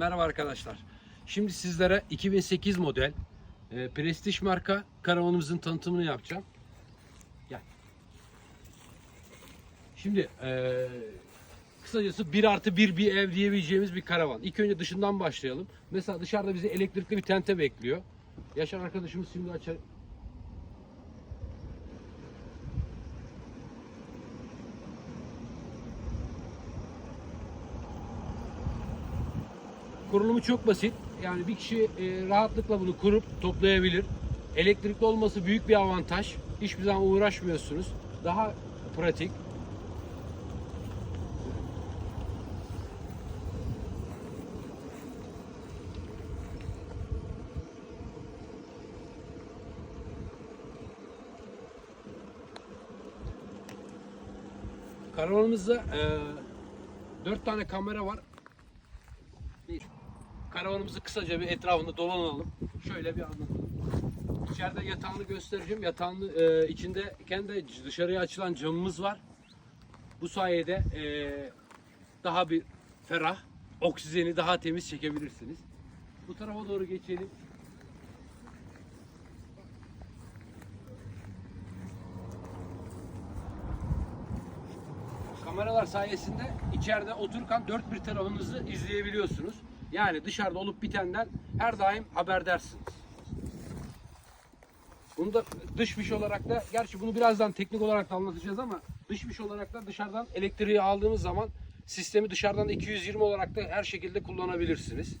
Merhaba arkadaşlar. Şimdi sizlere 2008 model e, Prestige marka karavanımızın tanıtımını yapacağım. Gel. Şimdi e, kısacası 1 artı 1 bir ev diyebileceğimiz bir karavan. İlk önce dışından başlayalım. Mesela dışarıda bizi elektrikli bir tente bekliyor. Yaşar arkadaşımız şimdi açar. Kurulumu çok basit. Yani bir kişi e, rahatlıkla bunu kurup toplayabilir. Elektrikli olması büyük bir avantaj. Hiçbir zaman uğraşmıyorsunuz. Daha pratik. Karavanımızda e, 4 tane kamera var. Karavanımızı kısaca bir etrafında dolanalım. Şöyle bir anlatalım. İçeride yatağını göstereceğim. Yatağın e, içindeyken de dışarıya açılan camımız var. Bu sayede e, daha bir ferah, oksijeni daha temiz çekebilirsiniz. Bu tarafa doğru geçelim. Kameralar sayesinde içeride otururken dört bir tarafınızı izleyebiliyorsunuz. Yani dışarıda olup bitenden her daim haberdarsınız. Bunu da dış mış olarak da, gerçi bunu birazdan teknik olarak da anlatacağız ama dış mış olarak da dışarıdan elektriği aldığımız zaman sistemi dışarıdan da 220 olarak da her şekilde kullanabilirsiniz.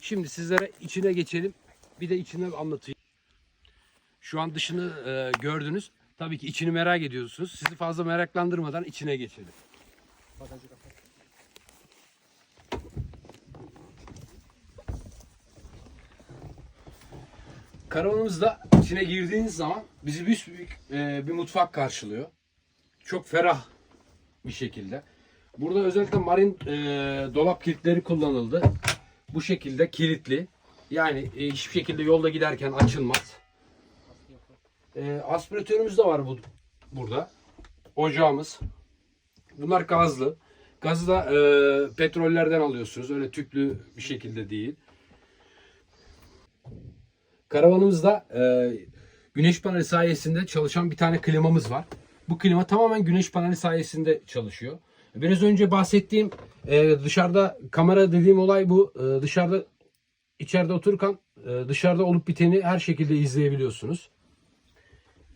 Şimdi sizlere içine geçelim. Bir de içine anlatayım. Şu an dışını e, gördünüz. Tabii ki içini merak ediyorsunuz. Sizi fazla meraklandırmadan içine geçelim. Karavanımızda içine girdiğiniz zaman bizi büyük e, bir mutfak karşılıyor. Çok ferah bir şekilde. Burada özellikle marin e, dolap kilitleri kullanıldı. Bu şekilde kilitli. Yani e, hiçbir şekilde yolda giderken açılmaz. E, aspiratörümüz de var bu burada. Ocağımız. Bunlar gazlı. Gazı da e, petrollerden alıyorsunuz. Öyle tüplü bir şekilde değil. Karavanımızda e, güneş paneli sayesinde çalışan bir tane klimamız var. Bu klima tamamen güneş paneli sayesinde çalışıyor. Biraz önce bahsettiğim e, dışarıda kamera dediğim olay bu. E, dışarıda içeride otururken e, dışarıda olup biteni her şekilde izleyebiliyorsunuz.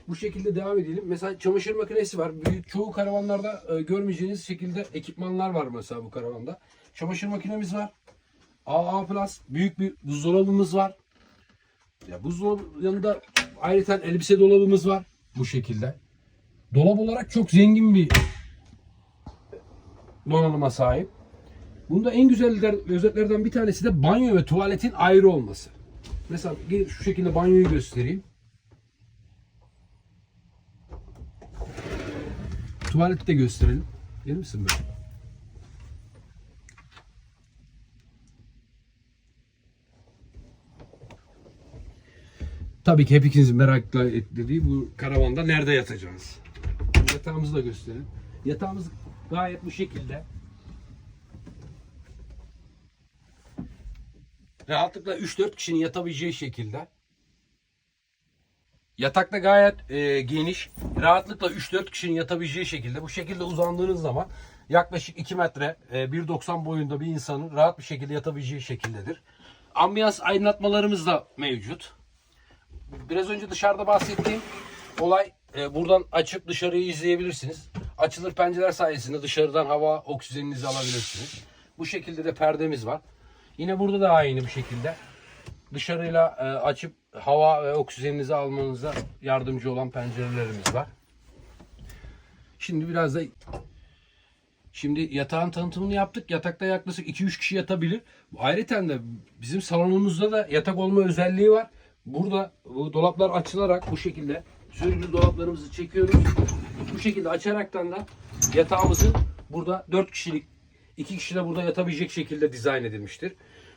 Bu şekilde devam edelim. Mesela çamaşır makinesi var. Çoğu karavanlarda e, görmeyeceğiniz şekilde ekipmanlar var mesela bu karavanda. Çamaşır makinemiz var. AA Plus büyük bir buzdolabımız var. Ya buzdolabı yanında ayrıca elbise dolabımız var bu şekilde. Dolap olarak çok zengin bir donanıma sahip. Bunda en güzel özetlerden bir tanesi de banyo ve tuvaletin ayrı olması. Mesela gelin şu şekilde banyoyu göstereyim. Tuvaleti de gösterelim. Gelir misin böyle? Tabii ki hepinizin merakla ettiği bu karavanda nerede yatacağız? Yatağımızı da gösterelim. Yatağımız gayet bu şekilde. Rahatlıkla 3-4 kişinin yatabileceği şekilde. Yatakta gayet e, geniş. Rahatlıkla 3-4 kişinin yatabileceği şekilde. Bu şekilde uzandığınız zaman yaklaşık 2 metre e, 1.90 boyunda bir insanın rahat bir şekilde yatabileceği şekildedir. Ambiyans aydınlatmalarımız da mevcut. Biraz önce dışarıda bahsettiğim olay e, buradan açıp dışarıyı izleyebilirsiniz. Açılır pencereler sayesinde dışarıdan hava oksijeninizi alabilirsiniz. Bu şekilde de perdemiz var. Yine burada da aynı bir şekilde dışarıyla e, açıp hava ve oksijeninizi almanıza yardımcı olan pencerelerimiz var. Şimdi biraz da Şimdi yatağın tanıtımını yaptık. Yatakta yaklaşık 2-3 kişi yatabilir. Ayrıca de bizim salonumuzda da yatak olma özelliği var. Burada bu dolaplar açılarak bu şekilde sürgülü dolaplarımızı çekiyoruz. Bu şekilde açaraktan da yatağımızın burada 4 kişilik 2 kişi de burada yatabilecek şekilde dizayn edilmiştir.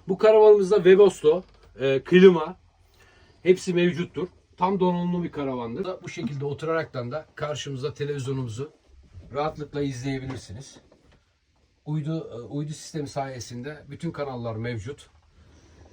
Bu karavanımızda Webasto, e, klima, Hepsi mevcuttur. Tam donanımlı bir karavandır. Bu şekilde oturaraktan da karşımıza televizyonumuzu rahatlıkla izleyebilirsiniz. Uydu e, uydu sistemi sayesinde bütün kanallar mevcut.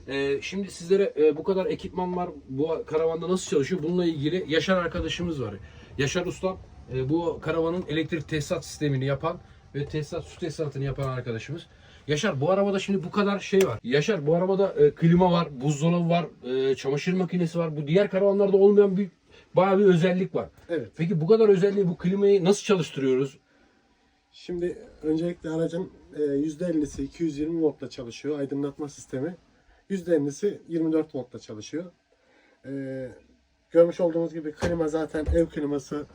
Ee, şimdi sizlere e, bu kadar ekipman var. Bu karavanda nasıl çalışıyor? Bununla ilgili Yaşar arkadaşımız var. Yaşar Ustam e, bu karavanın elektrik tesisat sistemini yapan ve tesisat su tesisatını yapan arkadaşımız. Yaşar bu arabada şimdi bu kadar şey var. Yaşar bu arabada e, klima var, buzdolabı var, e, çamaşır makinesi var. Bu diğer karavanlarda olmayan bir bayağı bir özellik var. Evet. Peki bu kadar özelliği bu klimayı nasıl çalıştırıyoruz? Şimdi öncelikle aracın e, %50'si 220 voltla çalışıyor aydınlatma sistemi. %50'si 24 voltla çalışıyor. E, görmüş olduğunuz gibi klima zaten ev kliması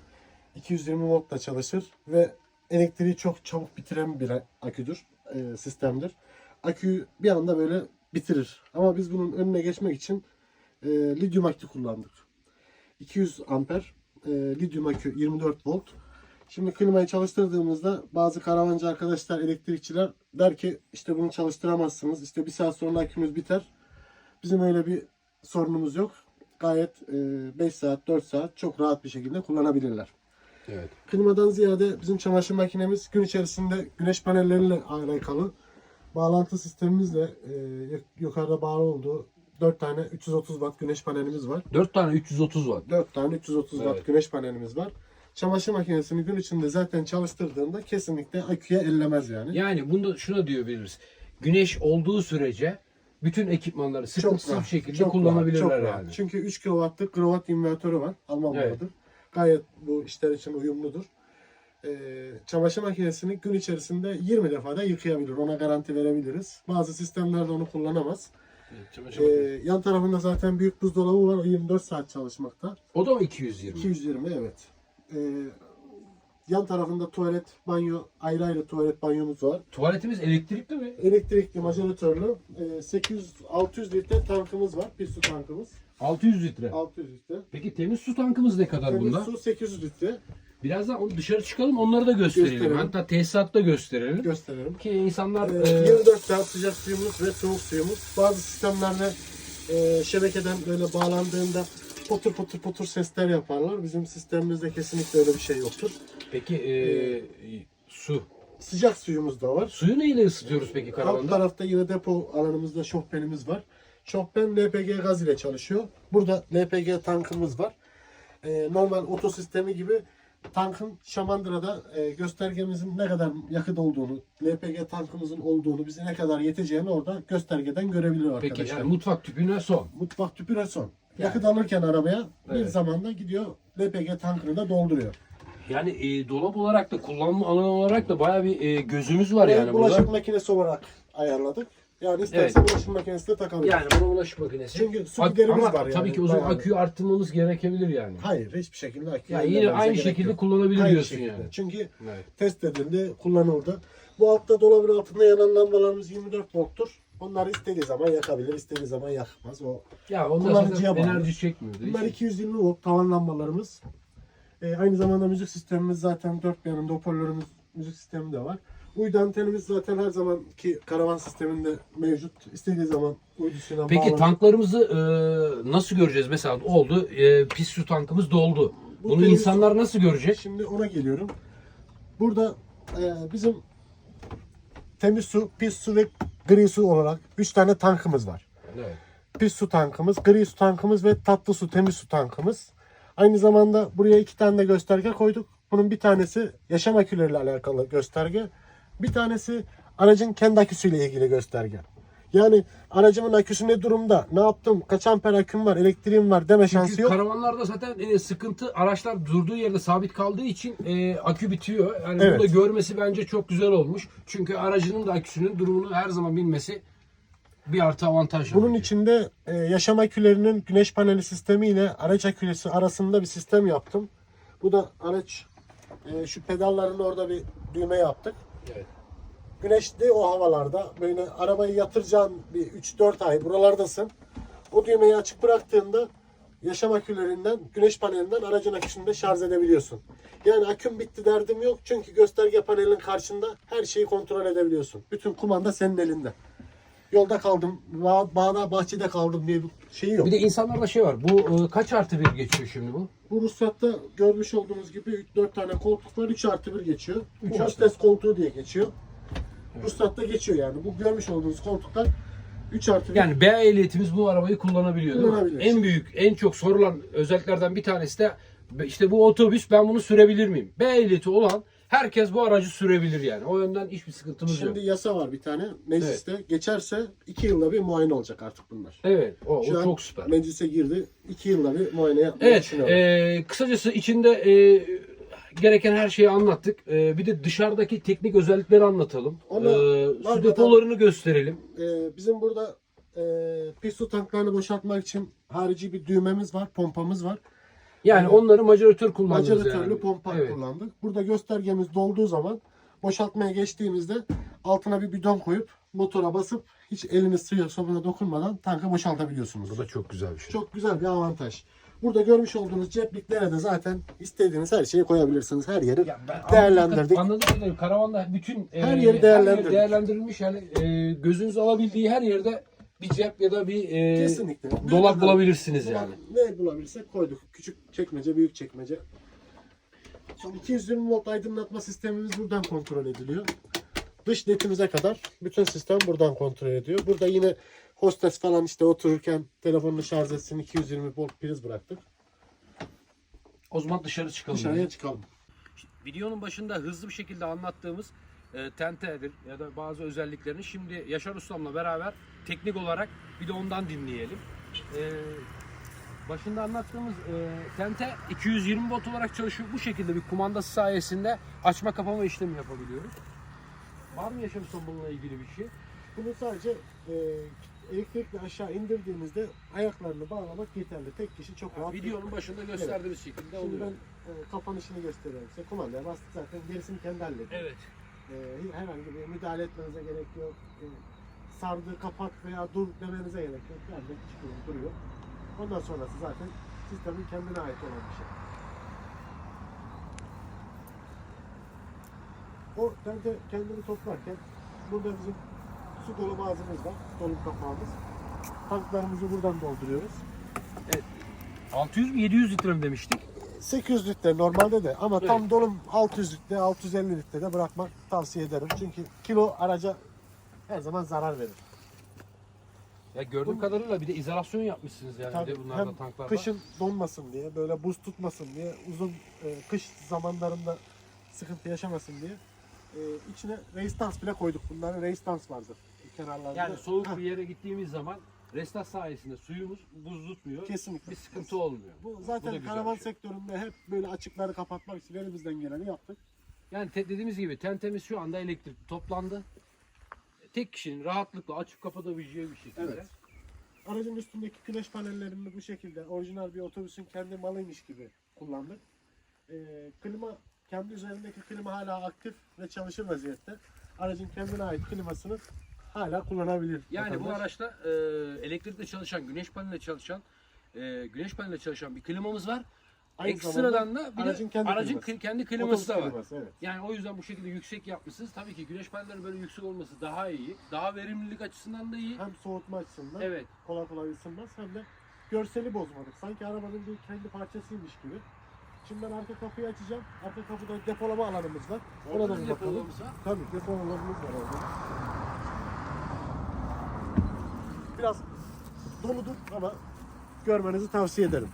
220 voltla çalışır ve elektriği çok çabuk bitiren bir aküdür, e, sistemdir. Aküyü bir anda böyle bitirir. Ama biz bunun önüne geçmek için e, lityum akü kullandık. 200 amper e, lityum akü 24 volt. Şimdi klimayı çalıştırdığımızda bazı karavancı arkadaşlar, elektrikçiler der ki işte bunu çalıştıramazsınız. İşte bir saat sonra akümüz biter. Bizim öyle bir sorunumuz yok. Gayet e, 5 saat, 4 saat çok rahat bir şekilde kullanabilirler. Evet. Klimadan ziyade bizim çamaşır makinemiz gün içerisinde güneş panelleriyle alakalı bağlantı sistemimizle e, yukarıda bağlı olduğu 4 tane 330 watt güneş panelimiz var. 4 tane 330 watt. 4 tane 330 Evet. watt güneş panelimiz var. Çamaşır makinesini gün içinde zaten çalıştırdığında kesinlikle aküye ellemez yani. Yani bunda şuna diyebiliriz. Güneş olduğu sürece bütün ekipmanları sıkıntısız bir şekilde çok kullanabilirler rahat, çok yani. rahat. Çünkü 3 kW'lık kravat invertörü var. Alman Evet. malıdır. Gayet bu işler için uyumludur. Ee, çamaşır makinesini gün içerisinde 20 defa da yıkayabilir. Ona garanti verebiliriz. Bazı sistemlerde onu kullanamaz. Ee, yan tarafında zaten büyük buzdolabı var. O 24 saat çalışmakta. o da mı 220? 220 evet. Ee, yan tarafında tuvalet, banyo, ayrı ayrı tuvalet banyomuz var. Tuvaletimiz elektrikli mi? Elektrikli majeratörlü e, 800 600 litre tankımız var. Bir su tankımız. 600 litre. 600 litre. Peki temiz su tankımız ne kadar Temiz bunda? su 800 litre. Birazdan onu dışarı çıkalım onları da gösterelim. Gösterelim. Hatta tesisatta gösterelim. Gösterelim. Ki insanlar Ee, e, 24 saat sıcak suyumuz ve soğuk suyumuz. Bazı sistemlerde e, şebekeden böyle bağlandığında potur potur potur sesler yaparlar. Bizim sistemimizde kesinlikle öyle bir şey yoktur. peki e, su. Sıcak suyumuz da var. Suyu neyle ısıtıyoruz peki Alt karavanda? tarafta yine depo alanımızda şofbenimiz var. Şofben LPG gaz ile çalışıyor. Burada LPG tankımız var. Ee, normal oto sistemi gibi tankın Şamandıra'da e, göstergemizin ne kadar yakıt olduğunu, LPG tankımızın olduğunu, bize ne kadar yeteceğini orada göstergeden görebiliyor Peki arkadaşlar. yani mutfak tüpüne son. Mutfak tüpü reson. Yakıt alırken arabaya bir Evet. zamanda gidiyor LPG tankını da dolduruyor. Yani e, dolap olarak da kullanma alanı olarak da bayağı bir e, gözümüz var yani Ve bulaşık burada. makinesi olarak ayarladık. Yani isterse Evet. bulaşık makinesi de takabilir. Yani buna bulaşık makinesi. Çünkü su Ak- giderimiz ama var yani, Tabii ki o zaman bayağı. aküyü arttırmamız gerekebilir yani. Hayır hiçbir şekilde akü Yani yine aynı gerek şekilde yok. kullanabilir Aynı diyorsun şekilde. yani. Çünkü Evet. test edildi, kullanıldı. Bu altta dolabın altında yanan lambalarımız 24 volttur. Onları istediği zaman yakabilir, istediği zaman yakmaz. O Ya onlar Kullanıcıya zaten bağlı. enerji çekmiyor. değil Bunlar mi? 220 volt tavan lambalarımız. Ee, aynı zamanda müzik sistemimiz zaten dört bir yanında hoparlörümüz, müzik sistemi de var. Uydu antenimiz zaten her zamanki karavan sisteminde mevcut. İstediği zaman uydusuyla Peki bağlanıp- tanklarımızı e, nasıl göreceğiz? Mesela oldu, e, pis su tankımız doldu. Bu Bunu temiz- insanlar nasıl görecek? Şimdi ona geliyorum. Burada e, bizim temiz su, pis su ve gri su olarak 3 tane tankımız var. Evet. Pis su tankımız, gri su tankımız ve tatlı su, temiz su tankımız. Aynı zamanda buraya iki tane de gösterge koyduk. Bunun bir tanesi yaşam aküleriyle alakalı gösterge. Bir tanesi aracın kendi aküsüyle ilgili gösterge. Yani aracımın aküsü ne durumda, ne yaptım, kaç amper aküm var, elektriğim var deme şansı Çünkü yok. karavanlarda zaten e, sıkıntı araçlar durduğu yerde sabit kaldığı için e, akü bitiyor. Yani Evet. burada görmesi bence çok güzel olmuş. Çünkü aracının da aküsünün durumunu her zaman bilmesi bir artı avantaj. Bunun bence. içinde e, yaşam akülerinin güneş paneli sistemi ile araç aküsü arasında bir sistem yaptım. Bu da araç e, şu pedalların orada bir düğme yaptık. Evet. Güneşli o havalarda böyle arabayı yatıracağın bir 3-4 ay buralardasın. O düğmeyi açık bıraktığında yaşam akülerinden, güneş panelinden aracın de şarj edebiliyorsun. Yani aküm bitti derdim yok çünkü gösterge panelinin karşında her şeyi kontrol edebiliyorsun. Bütün kumanda senin elinde. yolda kaldım, bağ, bağda bahçede kaldım diye bir şey yok. Bir de insanlarda şey var. Bu e, kaç artı bir geçiyor şimdi bu? Bu ruhsatta görmüş olduğunuz gibi 4 tane koltuk var. 3 artı 1 geçiyor. Üç 3 artı hostes koltuğu diye geçiyor. Ruhsatta geçiyor yani. Bu görmüş olduğunuz koltuklar 3 artı 1. Yani B ehliyetimiz bu arabayı kullanabiliyor değil mi? Kullanabilir. En büyük, en çok sorulan özelliklerden bir tanesi de işte bu otobüs ben bunu sürebilir miyim? B ehliyeti olan herkes bu aracı sürebilir yani. O yönden hiçbir sıkıntımız Şimdi yok. yasa var bir tane. Mecliste geçerse 2 yılda bir muayene olacak artık bunlar. Evet, o, o Şu an çok süper. meclise girdi. 2 yılda bir muayene yapmayı Evet, düşünüyorlar. e, kısacası içinde e, gereken her şeyi anlattık. E, bir de dışarıdaki teknik özellikleri anlatalım. Ona- E, var su depolarını gösterelim. Ee, bizim burada e, pis su tanklarını boşaltmak için harici bir düğmemiz var, pompamız var. Yani onları majoratör kullanıyoruz Macaratörlü yani. pompa Evet. kullandık. Burada göstergemiz dolduğu zaman boşaltmaya geçtiğimizde altına bir bidon koyup motora basıp hiç eliniz suya sobuna dokunmadan tankı boşaltabiliyorsunuz. Bu da çok güzel bir şey. Çok güzel bir avantaj. Burada görmüş olduğunuz cepliklere de zaten istediğiniz her şeyi koyabilirsiniz. Her yeri Ya ben değerlendirdik. Anladığım kadarıyla karavanda bütün e, Her yeri değerlendirdik. değerlendirilmiş yani e, gözünüz alabildiği her yerde bir cep ya da bir e, Kesinlikle. dolap Büyük bulabilirsiniz Dolap yani. Ne bulabilirsek koyduk. Küçük çekmece, büyük çekmece. Şimdi 220 volt aydınlatma sistemimiz buradan kontrol ediliyor. Dış netimize kadar bütün sistem buradan kontrol ediyor. Burada yine hostes falan işte otururken telefonunu şarj etsin 220 volt priz bıraktık. O zaman dışarı çıkalım. Dışarıya çıkalım. Videonun başında hızlı bir şekilde anlattığımız e, tentedir ya da bazı özelliklerini şimdi Yaşar Ustam'la beraber teknik olarak bir de ondan dinleyelim. E, başında anlattığımız e, tente 220 volt olarak çalışıyor. Bu şekilde bir kumandası sayesinde açma kapama işlemi yapabiliyoruz. Var mı Yaşar Ustam bununla ilgili bir şey? Bunu sadece e, elektrikle aşağı indirdiğinizde ayaklarını bağlamak yeterli. Tek kişi çok rahat. Videonun başında gösterdiğimiz şekilde Şimdi oluyor. ben e, kapanışını gösteriyorum size. Kumandaya bastık zaten gerisini kendi hallediyor. Evet. Ee, herhangi bir müdahale etmenize gerek yok. Ee, sardı, kapat veya dur demenize gerek yok. Yani çıkıyor, duruyor. Ondan sonrası zaten sistemin kendine ait olan bir şey. O tente kendini toplarken burada bizim su dolu ağzımız var. Dolum kapağımız. Tanklarımızı buradan dolduruyoruz. 600 mü 700 litre mi demiştik? 800 litre normalde de ama tam Evet. dolum 600 litre, 650 litre de bırakmak tavsiye ederim. Çünkü kilo araca her zaman zarar verir. Ya gördüğüm kadarıyla bir de izolasyon yapmışsınız yani Tabii, de bunlarda hem tanklarda. kışın donmasın diye, böyle buz tutmasın diye, uzun e, kış zamanlarında sıkıntı yaşamasın diye e, içine resistans bile koyduk. Bunların resistans vardır kenarlarında. Yani soğuk Heh, bir yere gittiğimiz zaman restas sayesinde suyumuz buz tutmuyor. Kesinlikle. Bir sıkıntı olmuyor. Bu Bu da zaten güzel karavan bir şey. sektöründe hep böyle açıkları kapatmak için elimizden geleni yaptık. Yani te- dediğimiz gibi tentemiz şu anda elektrikli toplandı. Tek kişinin rahatlıkla açıp kapatabileceği bir şekilde. Evet. Aracın üstündeki güneş panellerini bu şekilde orijinal bir otobüsün kendi malıymış gibi kullandık. Ee, klima, kendi üzerindeki klima hala aktif ve çalışır vaziyette. Aracın kendine ait klimasını hala kullanabilir. Yani bu vatandaş. araçta e, elektrikle çalışan, güneş paneliyle çalışan, e, güneş paneliyle çalışan bir klimamız var. Aynı Ekstradan da bir aracın kendi aracın kliması. kli- kendi kliması da var. kliması, evet. Yani o yüzden bu şekilde yüksek yapmışsınız. Tabii ki güneş panelleri böyle yüksek olması daha iyi. Daha verimlilik açısından da iyi. Hem soğutma açısından Evet. kolay kolay ısınmaz hem de görseli bozmadık. Sanki arabanın bir kendi parçasıymış gibi. Şimdi ben arka kapıyı açacağım. Arka kapıda depolama alanımız var. Orada Ona da da bir bir bakalım. Tabii depolamalarımız var orada. Biraz doludur ama görmenizi tavsiye ederim.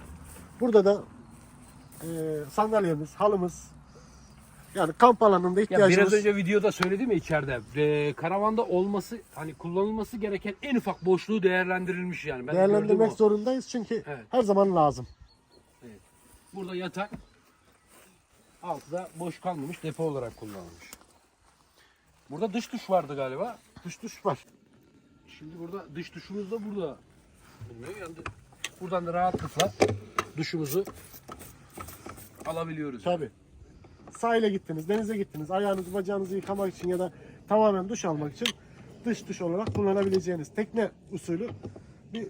Burada da e, sandalyemiz, halımız yani kamp alanında Ya ihtiyacımız biraz önce videoda söyledim ya içeride. e, karavanda olması hani kullanılması gereken en ufak boşluğu değerlendirilmiş yani. Ben değerlendirmek zorundayız çünkü Evet. her zaman lazım. Burada yatak altı da boş kalmamış depo olarak kullanılmış. Burada dış duş vardı galiba. Dış duş var. Şimdi burada dış duşumuz da burada. bulunuyor. Yani buradan da rahatlıkla duşumuzu alabiliyoruz. Tabii. Sahile gittiniz, denize gittiniz, ayağınızı bacağınızı yıkamak için ya da tamamen duş almak için dış duş olarak kullanabileceğiniz tekne usulü bir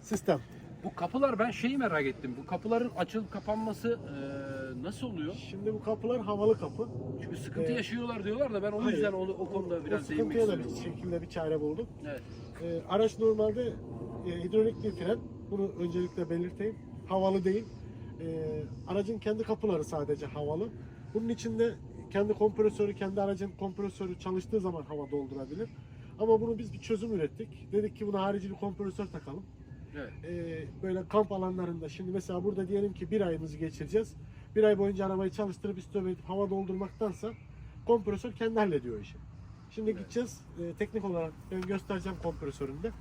sistem. Bu kapılar ben şeyi merak ettim. Bu kapıların açılıp kapanması e, nasıl oluyor? Şimdi bu kapılar havalı kapı. Çünkü sıkıntı Ee, yaşıyorlar diyorlar da ben o hayır. yüzden o, o konuda O biraz değinmek sıkıntıya da bir istiyorum. şekilde bir çare bulduk. Evet. Ee, araç normalde e, hidrolik bir fren. Bunu öncelikle belirteyim. Havalı değil. Ee, aracın kendi kapıları sadece havalı. Bunun içinde kendi kompresörü, kendi aracın kompresörü çalıştığı zaman hava doldurabilir. Ama bunu biz bir çözüm ürettik. Dedik ki buna harici bir kompresör takalım. Evet. Ee, böyle kamp alanlarında şimdi mesela burada diyelim ki bir ayımızı geçireceğiz. Bir ay boyunca arabayı çalıştırıp edip hava doldurmaktansa kompresör kendi hallediyor işi. Şimdi Evet. gideceğiz e, teknik olarak ben göstereceğim kompresöründe.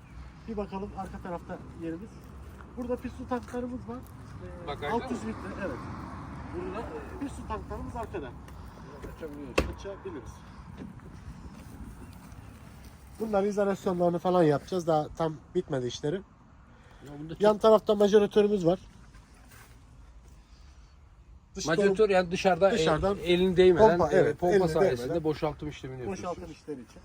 Bir bakalım arka tarafta yerimiz. Burada su tanklarımız var. Ee, Bagajda 600 litre evet. Burada e, su tanklarımız arkada. Açabiliriz. Bunların izolasyonlarını falan yapacağız. Daha tam bitmedi işleri. Ya Yan tarafta majoratörümüz var. Dış Majoratör yani dışarıda Dışarıdan el, elin değmeden pompa, e, evet, pompa eline sayesinde değmeden boşaltım işlemini yapıyorsunuz. boşaltım işleri için.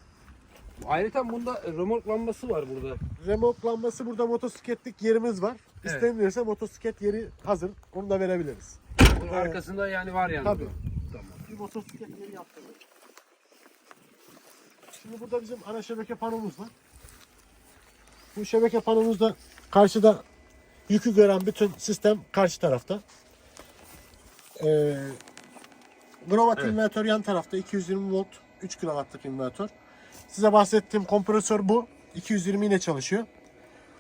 Ayrıca bunda remork lambası var burada. Remok lambası burada motosikletlik yerimiz var. Evet. İstenilirse motosiklet yeri hazır. Onu da verebiliriz. Bunun arkasında yani var yani. Tabii. Bir motosiklet yeri yaptırdık. Şimdi burada bizim ana şebeke panomuz var. Bu şebeke panomuzda karşıda yükü gören bütün sistem karşı tarafta. Ee, Grovat Evet. invertör yan tarafta 220 volt 3 kW'lık invertör. Size bahsettiğim kompresör bu. 220 ile çalışıyor.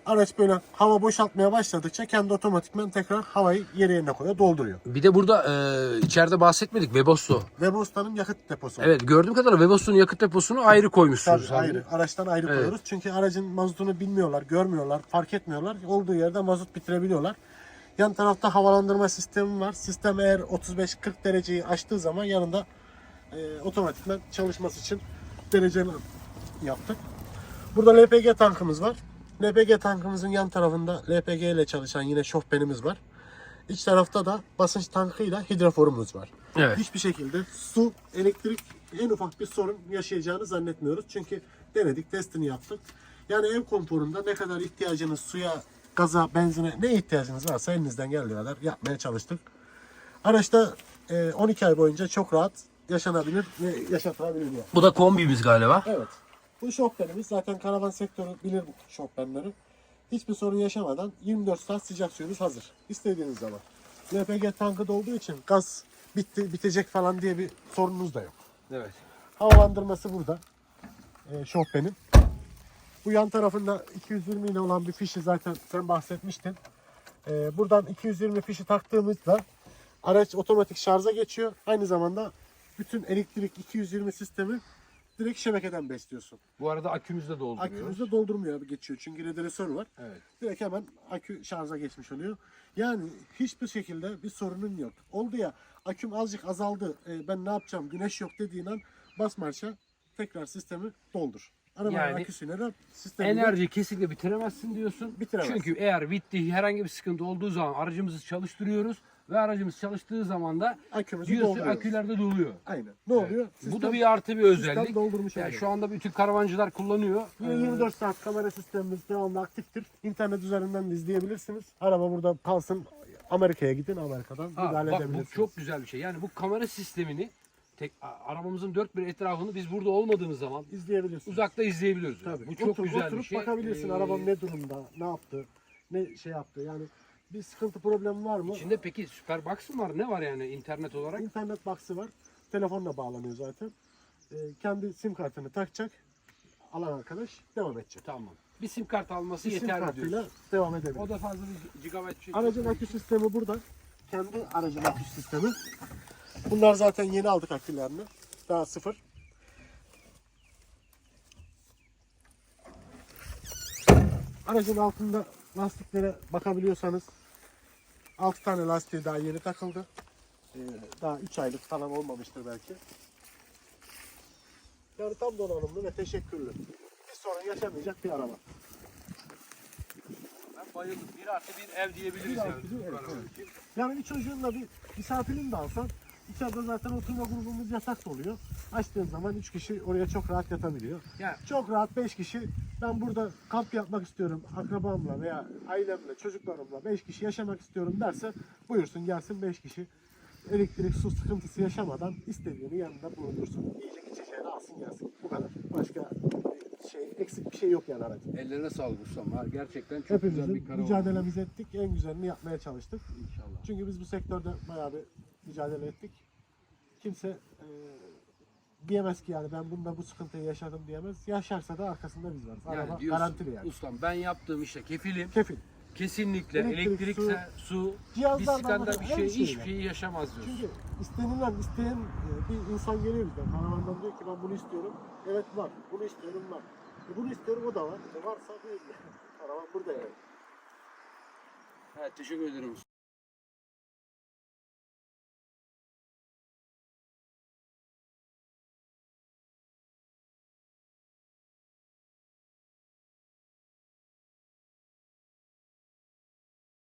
Araç böyle hava boşaltmaya başladıkça kendi otomatikman tekrar havayı yeri yerine koyuyor, dolduruyor. Bir de burada e, içeride bahsetmedik Webosto. Webosta'nın yakıt deposu. Evet gördüğüm kadarıyla Webosto'nun yakıt deposunu ayrı koymuşsunuz. Tabii abi. ayrı. Araçtan ayrı Evet. koyuyoruz. Çünkü aracın mazotunu bilmiyorlar, görmüyorlar, fark etmiyorlar. Olduğu yerde mazot bitirebiliyorlar. Yan tarafta havalandırma sistemi var. Sistem eğer 35-40 dereceyi aştığı zaman yanında e, otomatikman çalışması için dereceli yaptık. Burada LPG tankımız var. LPG tankımızın yan tarafında LPG ile çalışan yine şofbenimiz var. İç tarafta da basınç tankıyla hidroforumuz var. Evet. Hiçbir şekilde su, elektrik en ufak bir sorun yaşayacağını zannetmiyoruz. Çünkü denedik, testini yaptık. Yani ev konforunda ne kadar ihtiyacınız suya, gaza, benzine ne ihtiyacınız varsa elinizden geldiği kadar yapmaya çalıştık. Araçta e, 12 ay boyunca çok rahat yaşanabilir ve yaşatılabilir. Bu da kombimiz galiba. Evet. Bu şofbenimiz zaten karavan sektörü bilir bu şofbenleri. Hiçbir sorun yaşamadan 24 saat sıcak suyunuz hazır. İstediğiniz zaman. LPG tankı dolduğu için gaz bitti, bitecek falan diye bir sorununuz da yok. Evet. Havalandırması burada. Ee, şofbenin. Bu yan tarafında 220 ile olan bir fişi zaten sen bahsetmiştin. Ee, buradan 220 fişi taktığımızda araç otomatik şarja geçiyor. Aynı zamanda bütün elektrik 220 sistemi direkt şebekeden besliyorsun. Bu arada akümüzü de dolduruyor. Akümüzde doldurmuyor geçiyor çünkü redresör var. Evet. Direkt hemen akü şarja geçmiş oluyor. Yani hiçbir şekilde bir sorunun yok. Oldu ya aküm azıcık azaldı e, ben ne yapacağım güneş yok dediğin an bas marşa tekrar sistemi doldur. Arabanın Yani aküsüne de sistemi Enerji kesinlikle bitiremezsin diyorsun. Bitiremezsin. Çünkü eğer bitti herhangi bir sıkıntı olduğu zaman aracımızı çalıştırıyoruz ve aracımız çalıştığı zaman da akümüzü diyorsun dolduruyoruz. akülerde doluyor. Aynen. Ne oluyor? Bu da bir artı bir özellik. sistem doldurmuş Yani oluyor. şu anda bütün karavancılar kullanıyor. Yine Ee, 24 saat kamera sistemimiz devamlı aktiftir. İnternet üzerinden de izleyebilirsiniz. Araba burada kalsın Amerika'ya gidin Amerika'dan ha, müdahale bak, bu edebilirsiniz. çok güzel bir şey. Yani bu kamera sistemini tek arabamızın dört bir etrafını biz burada olmadığımız zaman izleyebilirsiniz. uzakta izleyebiliyoruz. Tabii. Bu çok Otur- güzel oturup bir şey. bakabilirsin Ee, arabanın ne durumda, ne yaptı, ne şey yaptı. Yani bir sıkıntı problemi var mı? İçinde peki Superbox mı var? Ne var yani internet olarak? İnternet box'ı var. Telefonla bağlanıyor zaten. Ee, kendi sim kartını takacak. Alan arkadaş devam edecek. Tamam. Bir sim kart alması sim yeterli kartıyla diyorsun. devam edebilir. O da fazla bir gigabyte şey. Aracın akü sistemi burada. Kendi aracın akü sistemi. Bunlar zaten yeni aldık akülerini. Daha sıfır. Aracın altında lastiklere bakabiliyorsanız 6 tane lastiği daha yeni takıldı. Ee, daha 3 aylık falan olmamıştır belki. Yani tam donanımlı ve teşekkürlü. Bir sorun yaşamayacak bir araba. Ben bayıldım. Bir artı bir ev diyebiliriz Bir yani. artı bir, bu evet. Yani bir çocuğunla bir misafirini de alsan içeride zaten oturma grubumuz yatak oluyor. Açtığın zaman 3 kişi oraya çok rahat yatabiliyor. Ya Çok rahat 5 kişi ben burada kamp yapmak istiyorum akrabamla veya ailemle çocuklarımla 5 kişi yaşamak istiyorum derse buyursun gelsin 5 kişi elektrik su sıkıntısı yaşamadan istediğini yanında bulundursun. Yiyecek içeceğini alsın gelsin. Bu kadar. Başka şey eksik bir şey yok yani aracın. Ellerine sağlık ustam. Ha, Gerçekten çok güzel Hepimizin bir karavan. mücadelemizi ettik. En güzelini yapmaya çalıştık. İnşallah. Çünkü biz bu sektörde bayağı bir mücadele ettik. Kimse e, diyemez ki yani ben bunda bu sıkıntıyı yaşadım diyemez. Yaşarsa da arkasında biz varız. Araba Yani diyorsun, garantili yani. ustam ben yaptığım işte kefilim. Kefil. Kesinlikle Elektrik, elektrikse, su, Cihazlardan bisiklette bakın, bir şey, şeyle. hiçbir şey yaşamaz diyorsun. Çünkü istenilen, isteyen e, bir insan geliyor bizden. Karavandan diyor ki ben bunu istiyorum. Evet var. Bunu istiyorum var. E, bunu istiyorum o da var. E, varsa buyur. Karavan burada yani. Evet, teşekkür ederim.